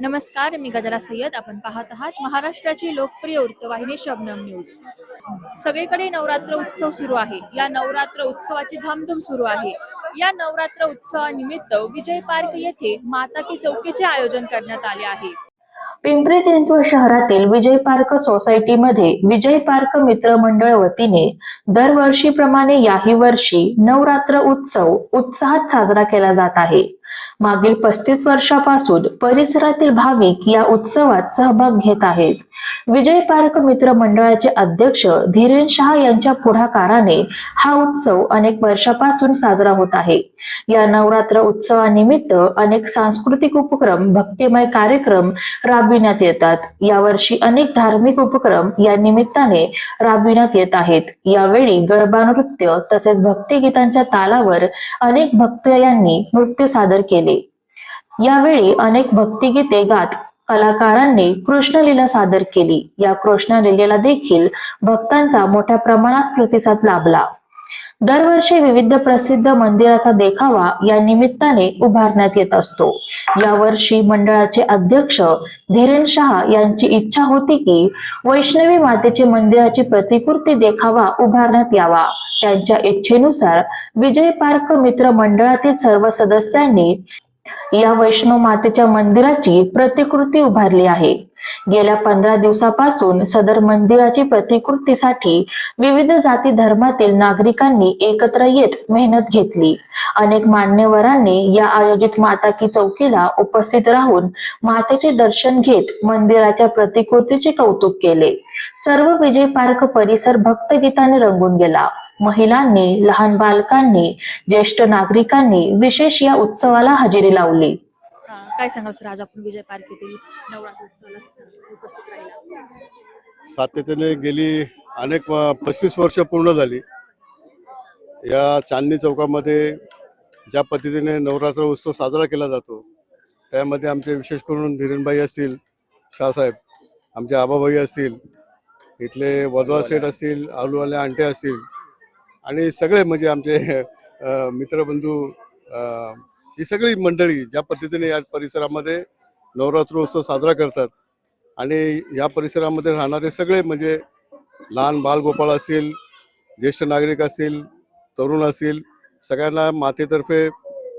नमस्कार मी गजरा सय्यद. आपण पाहत आहात महाराष्ट्राची लोकप्रिय वृत्तवाहिनी शबनम न्यूज. सगळीकडे नवरात्र उत्सव सुरू आहे. या नवरात्र उत्सवाची धामधूम सुरू आहे. या नवरात्र उत्सवानिमित्त विजय पार्क येथे माता की चौकीचे आयोजन करण्यात आले आहे. पिंपरी चिंचवड शहरातील विजय पार्क सोसायटीमध्ये विजय पार्क मित्र मंडळ वतीने दरवर्षीप्रमाणे याही वर्षी नवरात्र उत्सव उत्साहात साजरा केला जात आहे. मागील पस्तीस वर्षापासून परिसरातील भाविक या उत्सवात सहभाग घेत आहेत. विजय पार्क मित्र मंडळाचे अध्यक्ष धीरेन शहा यांच्या पुढाकाराने हा उत्सव अनेक वर्षापासून साजरा होत आहे. या नवरात्र उत्सवानिमित्त अनेक सांस्कृतिक उपक्रम भक्तिमय कार्यक्रम राबविण्यात येतात. यावर्षी अनेक धार्मिक उपक्रम या निमित्ताने राबविण्यात येत आहेत. यावेळी गरबा नृत्य तसेच भक्तिगीतांच्या तालावर अनेक भक्त यांनी नृत्य सादर केले. यावेळी अनेक भक्तिगीते गात कलाकारांनी कृष्णलीला सादर केली. या कृष्णलीलेला देखील भक्तांचा मोठ्या प्रमाणात प्रतिसाद लाभला. दरवर्षी विविध प्रसिद्ध मंदिराचा देखावा या निमित्ताने उभारण्यात येत असतो. यावर्षी मंडळाचे अध्यक्ष धीरेन शहा यांची इच्छा होती की वैष्णवी मातेचे मंदिराची प्रतिकृती देखावा उभारण्यात यावा. त्यांच्या इच्छेनुसार विजय पार्क मित्र मंडळातील सर्व सदस्यांनी या वैष्णव मातेच्या मंदिराची प्रतिकृती उभारली आहे. गेल्या पंधरा दिवसापासून सदर मंदिराची प्रतिकृतीसाठी विविध जाती धर्मातील नागरिकांनी एकत्र येत मेहनत घेतली. अनेक मान्यवरांनी या आयोजित माता की चौकीला उपस्थित राहून मातेचे दर्शन घेत मंदिराच्या प्रतिकृतीचे कौतुक केले. सर्व विजय पार्क परिसर भक्तगीताने रंगून गेला. महिलांनी लहान बालकांनी ज्येष्ठ नागरिकांनी विशेष या उत्सवाला हजेरी लावली. काय सांगाल सर? आज आपण विजय पार्क येथील नवरात्र उत्सवाला उपस्थित राहिला. सातत्याने गेली अनेक व- पस्तीस वर्ष पूर्ण झाली. या चांदणी चौकामध्ये ज्या पद्धतीने नवरात्र उत्सव साजरा केला जातो त्यामध्ये आमचे विशेष करून धीरणबाई असतील शाहसाहेब आमचे आबाबाई असतील इथले वधवा सेठ असतील आलूवाले आंटे असतील आणि सगळे म्हणजे आमचे मित्रबंधू ही सगळी मंडळी ज्या पद्धतीने या परिसरामध्ये नवरात्र उत्सव साजरा करतात आणि या परिसरामध्ये राहणारे सगळे म्हणजे लहान बालगोपाळ असतील ज्येष्ठ नागरिक असतील तरुण असतील सगळ्यांना मातेतर्फे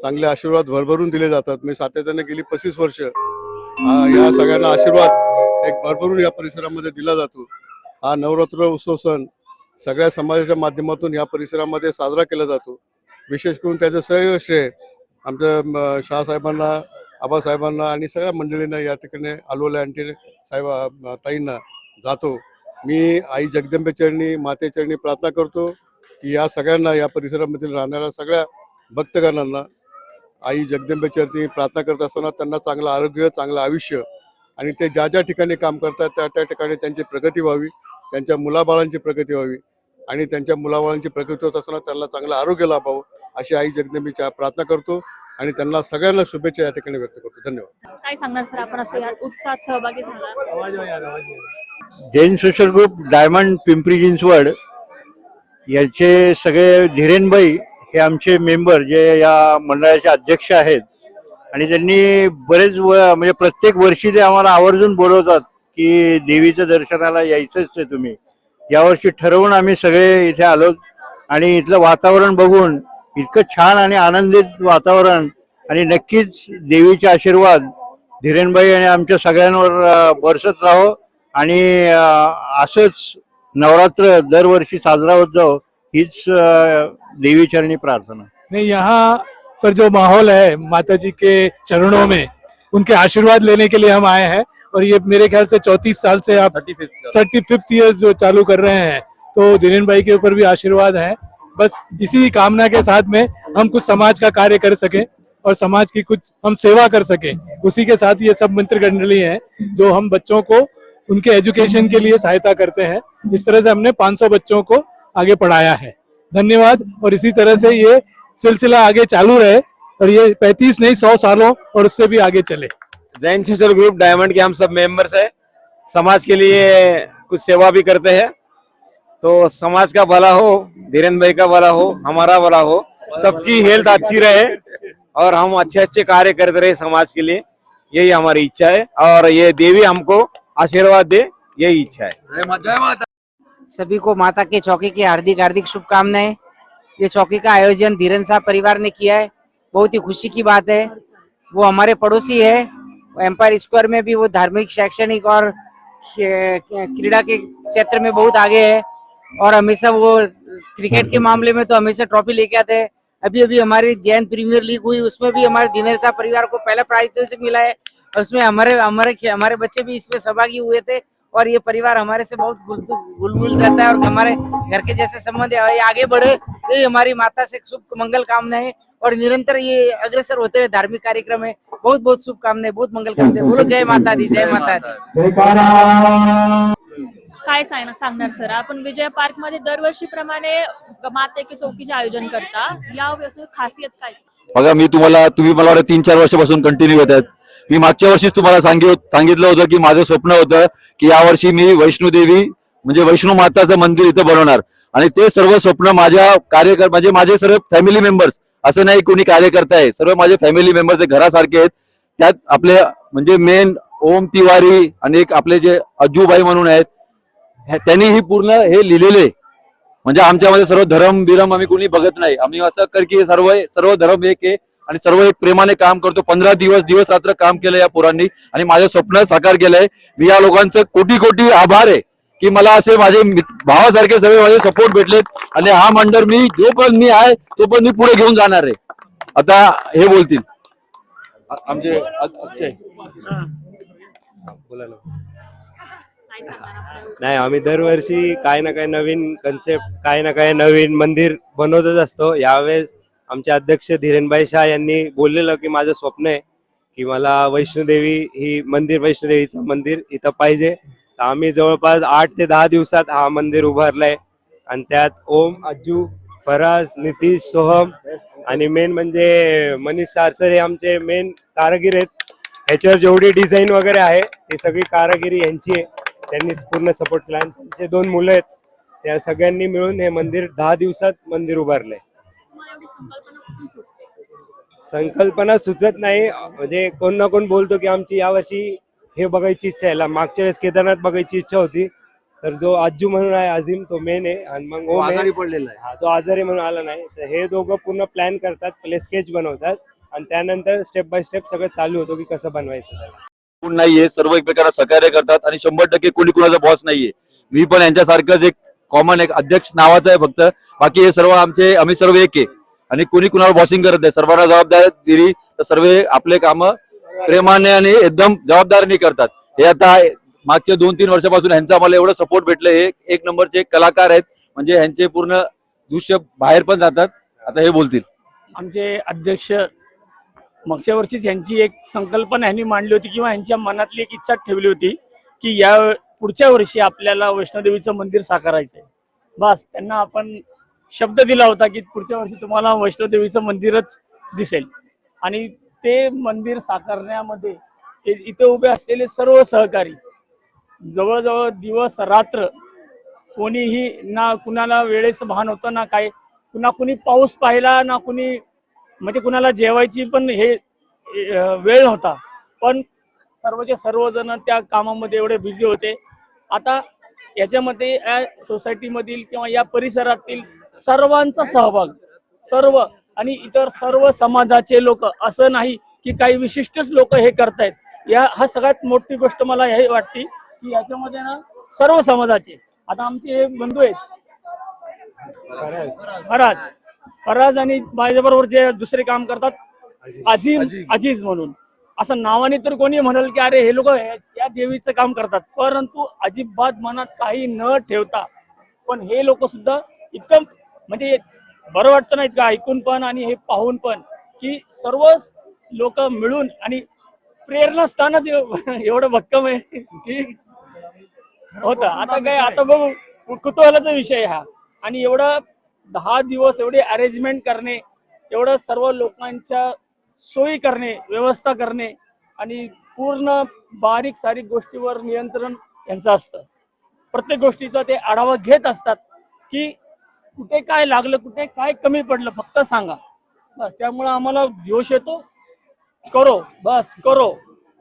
चांगले आशीर्वाद भरभरून दिले जातात. मी सातत्याने गेली पस्तीस वर्ष या सगळ्यांना आशीर्वाद एक भरभरून या परिसरामध्ये दिला जातो. हा नवरात्र उत्सव सण सगळ्या समाजाच्या माध्यमातून या परिसरामध्ये साजरा केला जातो. विशेष करून त्याचं सैव श्रेय आमच्या शाहसाहेबांना आबासाहेबांना आणि सगळ्या मंडळींना या ठिकाणी आलोल्या आणखी साहेब ताईंना जातो. मी आई जगदंबे चरणी माते चरणी प्रार्थना करतो की या सगळ्यांना या परिसरामधील राहणाऱ्या सगळ्या भक्तगणांना आई जगदंबे चरणी प्रार्थना करत असताना त्यांना चांगलं आरोग्य चांगलं आयुष्य आणि ते ज्या ज्या ठिकाणी काम करतात त्या त्या ठिकाणी त्यांची प्रगती व्हावी त्यांच्या मुलाबाळांची प्रगती व्हावी. आणि त्यांच्या मुलाबाळांची प्रगती होत असताना त्यांना चांगलं आरोग्य लाभावं अशी आई जगदंबीच्या प्रार्थना करतो आणि त्यांना सगळ्यांना शुभेच्छा या ठिकाणी व्यक्त करतो. धन्यवाद. काय सांगणार सर आपण असं यात उत्साहात सहभागी झाला? Jain social group diamond Pimpri Chinchwad याचे सगळे धीरेनबाई हे आमचे मेंबर जे या मंडळाचे अध्यक्ष आहेत. आणि त्यांनी बरेच व म्हणजे प्रत्येक वर्षी ते आम्हाला आवर्जून बोलवतात की देवीचं दर्शनाला यायचंच आहे तुम्ही. यावर्षी ठरवून आम्ही सगळे इथे आलो आणि इथलं वातावरण बघून इतकं छान आणि आनंदित वातावरण आणि नक्कीच देवीचे आशीर्वाद धीरेनबाई आणि आमच्या सगळ्यांवर बरसत राहो आणि असंच नवरात्र दरवर्षी साजरा होत जाओ हीच देवीचरणी प्रार्थना. नहीं यहाँ पर जो माहौल है माता जी के चरणों में उनके आशीर्वाद लेने के लिए हम आए हैं। और ये मेरे ख्याल से चौतीस साल से आप थर्टी फिफ्थ ईयर जो चालू कर रहे हैं तो धीरेन भाई के ऊपर भी आशीर्वाद है। बस इसी कामना के साथ में हम कुछ समाज का कार्य कर सके और समाज की कुछ हम सेवा कर सके। उसी के साथ ये सब मंत्र मंडली है जो हम बच्चों को उनके एजुकेशन के लिए सहायता करते हैं। इस तरह से हमने 500 बच्चों को आगे पढ़ाया है। धन्यवाद। और इसी तरह से ये सिलसिला आगे चालू रहे और ये 35 नहीं 100 सालों और उससे भी आगे चले। जैन सोशल ग्रुप डायमंड के हम सब मेंबर्स हैं। समाज के लिए कुछ सेवा भी करते हैं। तो समाज का भला हो धीरेन्द्र भाई का भला हो हमारा भला हो सबकी हेल्थ अच्छी रहे और हम अच्छे अच्छे कार्य करते रहे समाज के लिए। यही हमारी इच्छा है और ये देवी हमको आशीर्वाद दे यही इच्छा है। सभी को माता के चौकी की हार्दिक हार्दिक शुभकामनाएँ। ये चौकी का आयोजन धीरेन साहब परिवार ने किया है। बहुत ही खुशी की बात है। वो हमारे पड़ोसी है। एम्पायर स्क्वायर में भी वो धार्मिक, शैक्षणिक और क्रीड़ा के क्षेत्र में बहुत आगे है। और हमेशा वो क्रिकेट के मामले में तो हमेशा ट्रॉफी लेके आते हैं। अभी अभी हमारी जैन प्रीमियर लीग हुई, उसमें भी हमारे दिनेश साहब परिवार को पहला प्राइज से मिला है। उसमें हमारे हमारे हमारे बच्चे भी इसमें सहभागी हुए थे। और ये परिवार हमारे से बहुत गुल गुल रहता है और हमारे घर के जैसे संबंध आगे बढ़े ये हमारी माता से शुभ मंगल कामना है और निरंतर ये अग्रसर होते रहे धार्मिक कार्यक्रम है। बहुत बहुत शुभकामनाएं बहुत मंगल कामनाएं। बोलो जय माता दी जय माता दी। काय सांग सांगणार सर? आपण विजय पार्कमध्ये दरवर्षीप्रमाणे माते की चौकीचे आयोजन करता. या खासियत काय? बघा मी तुम्हाला तुम्ही मला वाटतं तीन चार वर्षापासून कंटिन्यू होत आहेत. मी मागच्या वर्षीच तुम्हाला सांगित सांगितलं होतं की माझं स्वप्न होतं की यावर्षी मी वैष्णोदेवी म्हणजे वैष्णो माताचं मंदिर इथं बनवणार. आणि ते सर्व स्वप्न माझ्या कार्यकर म्हणजे माझे सर्व फॅमिली मेंबर्स असं नाही कोणी कार्यकर्ता आहे. सर्व माझे फॅमिली मेंबर्स घरासारखे आहेत त्यात आपले म्हणजे मेन ओम तिवारी आणि एक आपले जे अज्जूबाई म्हणून आहेत त्यांनी ही पूर्ण हे लिहिलेले आहे. म्हणजे आमच्यामध्ये सर्व धर्म बिरम आम्ही कोणी बघत नाही. आम्ही असं कर की सर्व सर्व धर्म एक आहे आणि सर्व एक प्रेमाने काम करतो. पंधरा दिवस दिवस रात्र काम केलं या पोरांनी आणि माझं स्वप्न साकार केलंय. मी या लोकांचं कोटी कोटी आभार आहे. की मला असे माझे भावासारखे सगळे माझे सपोर्ट भेटलेत. आणि हा मंडळ मी जो पण मी आहे तो पण मी पुढे घेऊन जाणार आहे. आता हे बोलतील. आमचे अक्षय. नाही आम्ही दरवर्षी काय ना काय नवीन कन्सेप्ट काय ना काय नवीन मंदिर बनवतच असतो. यावेळेस आमचे अध्यक्ष धीरेनभाई शाह यांनी बोललेलं की माझं स्वप्न आहे की मला वैष्णोदेवी ही मंदिर वैष्णोदेवीचं मंदिर इथं पाहिजे. तर आम्ही जवळपास आठ ते दहा दिवसात हा मंदिर उभारलाय. आणि त्यात ओम अज्जू फराज नितीश सोहम आणि मेन म्हणजे मनीष सारसर हे आमचे मेन कारागीर आहेत. ह्याच्यावर जेवढी डिझाईन वगैरे आहे ती सगळी कारागिरी यांची आहे. त्यांनी पूर्ण सपोर्ट केला. आणि त्यांचे दोन मुलं आहेत त्या सगळ्यांनी मिळून हे मंदिर दहा दिवसात मंदिर उभारलंय. संकल्पना सुचत नाही. म्हणजे कोण ना कोण बोलतो की आमची यावर्षी हे बघायची इच्छा आहे. ला- मागच्या वेळेस केदारनाथ बघायची इच्छा होती. तर जो आजू म्हणून आहे अजिम तो मेन आहे. आणि मग ओम आहे. पडलेला हा तो आजारी म्हणून आला नाही. तर हे दोघं पूर्ण प्लॅन करतात पहिले स्केच बनवतात. आणि त्यानंतर स्टेप बाय स्टेप सगळं चालू होतो की कसं बनवायचं त्याला. कोण नाहीये सर्व एकमेकांना सहकार्य करतात आणि शंभर टक्के कोणी कुणाचा बॉस नाहीये. मी पण यांच्यासारखंच एक कॉमन एक अध्यक्ष नावाचा आहे फक्त. बाकी हे सर्व आमचे आम्ही सर्व एक आहे. आणि कोणी कुणाला बॉसिंग करत नाही. सर्वांना जबाबदारी दिली तर सर्व आपले काम प्रेमाने आणि एकदम जबाबदारीने करतात. हे आता मागच्या दोन तीन वर्षापासून ह्यांचा आम्हाला एवढं सपोर्ट भेटलं हे एक नंबरचे कलाकार आहेत. म्हणजे ह्यांचे पूर्ण दृश्य बाहेर पण जातात. आता हे बोलतील. आमचे अध्यक्ष मागच्या वर्षीच ह्यांची एक संकल्पना ह्यांनी मांडली होती किंवा ह्यांच्या मनातली एक इच्छा ठेवली होती की या पुढच्या वर्षी आपल्याला वैष्णोदेवीचं मंदिर साकारायचंय. बस त्यांना आपण शब्द दिला होता की पुढच्या वर्षी तुम्हाला वैष्णोदेवीचं मंदिरच दिसेल. आणि ते मंदिर साकारण्यामध्ये इथे उभे असलेले सर्व सहकारी जवळजवळ दिवस रात्र कोणीही ना कुणाला वेळेचं भान होतं ना काय कुणा कुणी पाऊस पाहिला ना कुणी म्हणजे कुणाला जेवायची पण हे वेळ होता. पण सर्वचे सर्वजण त्या कामामध्ये एवढे बिझी होते. आता याच्यामध्ये या सोसायटीमधील किंवा या परिसरातील सर्वांचा सहभाग सर्व आणि इतर सर्व समाजाचे लोक असं नाही की काही विशिष्टच लोक हे करतायत. या हा सगळ्यात मोठी गोष्ट मला हे वाटते की याच्यामध्ये ना सर्व समाजाचे आता आमचे हे बंधू आहेत. फराज. फराज आणि माझ्याबरोबर जे दुसरे काम करतात अजीम अजीज म्हणून. असं नावाने तर कोणी म्हणाल की अरे हे लोक या देवीचं काम करतात. परंतु अजिबात मनात काही न ठेवता पण हे लोक सुद्धा इतकं म्हणजे बरं वाटतं ना इतकं ऐकून पण आणि हे पाहून पण की सर्व लोक मिळून आणि प्रेरणास्थानच एव- एवढं भक्कम आहे की होतं. आता काय आता बघू कुतूहलाचा विषय हा. आणि एवढं दहा दिवस एवढे अरेंजमेंट करणे एवढं सर्व लोकांच्या सोयी करणे व्यवस्था करणे आणि पूर्ण बारीक सारीक गोष्टीवर नियंत्रण यांचं असतं. प्रत्येक गोष्टीचा ते आढावा घेत असतात की कुठे काय लागलं कुठे काय कमी पडलं फक्त सांगा. बस त्यामुळे आम्हाला जोश येतो. करो बस करो.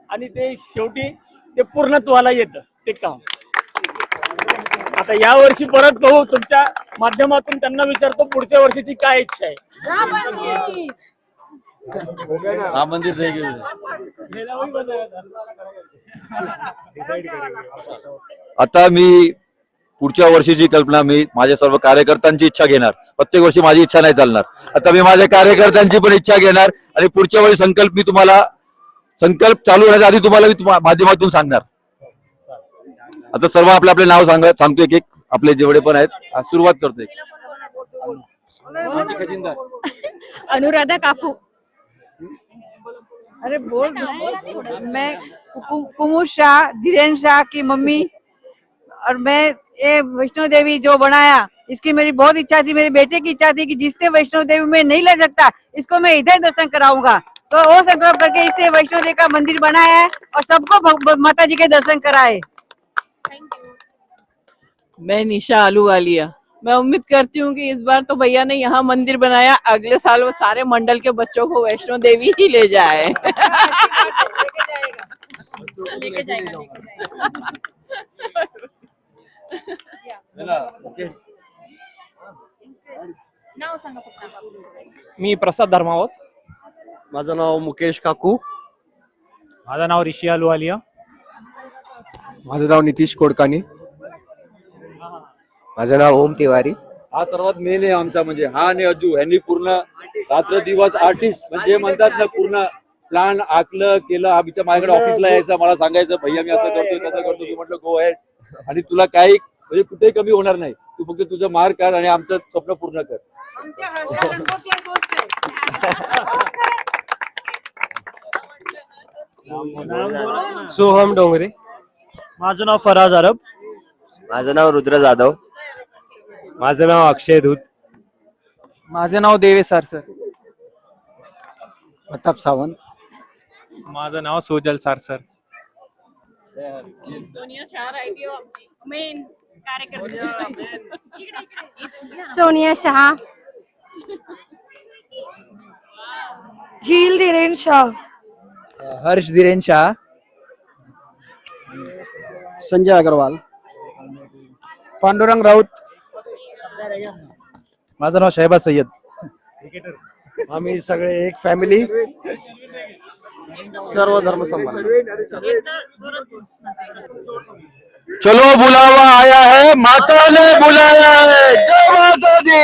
आणि ते शेवटी ते पूर्णत्वाला येतं ते काम. आता या वर्षी परत पाहू तुमच्या माध्यमातून त्यांना विचारतो पुढच्या वर्षीची काय इच्छा आहे. राम मंदिर आता मी पुढच्या वर्षीची कल्पना मी माझ्या सर्व कार्यकर्त्यांची इच्छा घेणार. प्रत्येक वर्षी माझी इच्छा नाही चालणार. आता मी माझ्या कार्यकर्त्यांची पण इच्छा घेणार आणि पुढच्या वेळी संकल्प मी तुम्हाला संकल्प चालू होण्याच्या आधी तुम्हाला मी माध्यमातून सांगणार. आता सर्व आपले आपले नाव सांग सांगतो एक एक. आपले जेवढे पण आहेत सुरुवात करतोय अनुराधा काकू. अरे बोल मैं कुमू शाह धीरेन शाह की मम्मी. और मैं ये वैष्णो देवी जो बनाया इसकी मेरी बहुत इच्छा थी मेरे बेटे की इच्छा थी कि जिससे वैष्णो देवी में नहीं ले सकता इसको मैं इधर दर्शन कराऊँगा। तो वो संकल्प करके इससे वैष्णो देवी का मंदिर बनाया है और सबको माता जी के दर्शन कराए। मैं निशा आलू वालिया मैं उम्मीद करती हूँ कि इस बार तो भैया ने यहाँ मंदिर बनाया अगले साल वो सारे मंडल के बच्चों को वैष्णो देवी ही ले जाए। लेके जाएगा नाव मी प्रसाद धर्मावत. माझं नाव मुकेश काकू. माझं नाव ऋषी अलुवालिया माझं नाव नितीश कोडकानी. माझं नाव ओम तिवारी. हा सर्वात मेन आहे आमचा म्हणजे हा आणि अजू यांनी पूर्ण रात्र दिवस आर्टिस्ट म्हणजे म्हणतात ना पूर्ण प्लॅन आखलं केलं हा बिचा माझ्याकडे ऑफिसला यायचा मला सांगायचं भैया मी असं करतोय तसं करतो मी म्हटलं गो आहे. आणि तुला काही म्हणजे कुठेही कमी होणार नाही. तू फक्त तुझं मार्क काढ आणि आमचं स्वप्न पूर्ण कर. सोहम डोंगरे. माझं नाव फराज अरब. माझं नाव रुद्र जाधव. माझं नाव अक्षय धूत. माझं नाव देवेश सर. सर प्रताप सावंत. माझं नाव सोजल सारसर सोनिया शाह राहिली आमची. मेन कार्यकर्ते. सोनिया शाह. झील धीरेन शाह. हर्ष धीरेन शाह. संजय अग्रवाल. पांडुरंग राऊत. माझं नाव शहबाज सय्यद. आम्ही सगळे एक फॅमिली सर्व धर्म संबंध चलो बुलावा आया है माता ने बुलाया है. जय माता दी.